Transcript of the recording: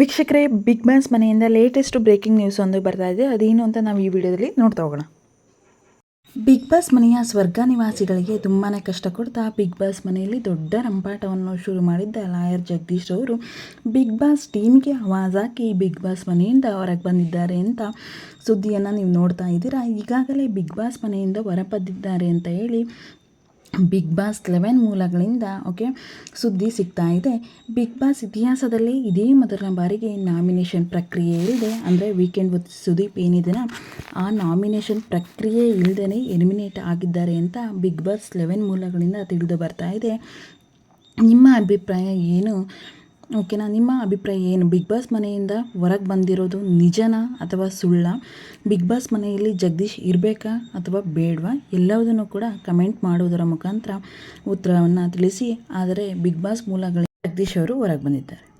ವೀಕ್ಷಕರೇ Big Boss ಮನೆಯಿಂದ latest breaking news ಒಂದು ಬರ್ತಾ ಇದೆ. ಅದೇನು ಅಂತ ನಾವು ಈ ವಿಡಿಯೋದಲ್ಲಿ ನೋಡ್ತಾ ಹೋಗೋಣ. ಬಿಗ್ ಬಾಸ್ ಮನೆಯ ಸ್ವರ್ಗ ನಿವಾಸಿಗಳಿಗೆ ತುಂಬಾ ಕಷ್ಟ ಕೊಡ್ತಾ ಬಿಗ್ ಬಾಸ್ ಮನೆಯಲ್ಲಿ ದೊಡ್ಡ ರಂಪಾಟವನ್ನು ಶುರು ಮಾಡಿದ್ದ ಲಾಯರ್ ಜಗದೀಶ್ ಅವರು ಬಿಗ್ ಬಾಸ್ ಟೀಮ್ಗೆ ಆವಾಜ್ ಹಾಕಿ ಬಿಗ್ ಬಾಸ್ ಮನೆಯಿಂದ ಹೊರಗೆ ಬಂದಿದ್ದಾರೆ ಅಂತ ಸುದ್ದಿಯನ್ನು ನೀವು ನೋಡ್ತಾ ಇದ್ದೀರಾ? ಈಗಾಗಲೇ ಬಿಗ್ ಬಾಸ್ ಮನೆಯಿಂದ ಹೊರಬಂದಿದ್ದಾರೆ ಅಂತ ಹೇಳಿ ಬಿಗ್ ಬಾಸ್ ಲೆವೆನ್ ಮೂಲಗಳಿಂದ ಓಕೆ ಸುದ್ದಿ ಸಿಗ್ತಾ ಇದೆ. ಬಿಗ್ ಬಾಸ್ ಇತಿಹಾಸದಲ್ಲಿ ಇದೇ ಮೊದಲ ಬಾರಿಗೆ ನಾಮಿನೇಷನ್ ಪ್ರಕ್ರಿಯೆ ಇಲ್ಲದೆ. ಅಂದರೆ ವೀಕೆಂಡ್ ವಿತ್ ಸುದೀಪ್ ಏನಿದೆನಾ ಆ ನಾಮಿನೇಷನ್ ಪ್ರಕ್ರಿಯೆ ಇಲ್ಲದೇ ಎಲಿಮಿನೇಟ್ ಆಗಿದ್ದಾರೆ ಅಂತ ಬಿಗ್ ಬಾಸ್ ಲೆವೆನ್ ಮೂಲಗಳಿಂದ ತಿಳಿದು ಬರ್ತಾ ಇದೆ. ನಿಮ್ಮ ಅಭಿಪ್ರಾಯ ಏನು? ಓಕೆನಾ ನಿಮ್ಮ ಅಭಿಪ್ರಾಯ ಏನು? ಬಿಗ್ ಬಾಸ್ ಮನೆಯಿಂದ ಹೊರಗೆ ಬಂದಿರೋದು ನಿಜನಾ ಅಥವಾ ಸುಳ್ಳ? ಬಿಗ್ ಬಾಸ್ ಮನೆಯಲ್ಲಿ ಜಗದೀಶ್ ಇರಬೇಕಾ ಅಥವಾ ಬೇಡವಾ? ಎಲ್ಲವುದನ್ನು ಕೂಡ ಕಮೆಂಟ್ ಮಾಡುವುದರ ಮುಖಾಂತರ ಉತ್ತರವನ್ನು ತಿಳಿಸಿ. ಆದರೆ ಬಿಗ್ ಬಾಸ್ ಮೂಲಗಳ ಜಗದೀಶ್ ಅವರು ಹೊರಗೆ ಬಂದಿದ್ದಾರೆ.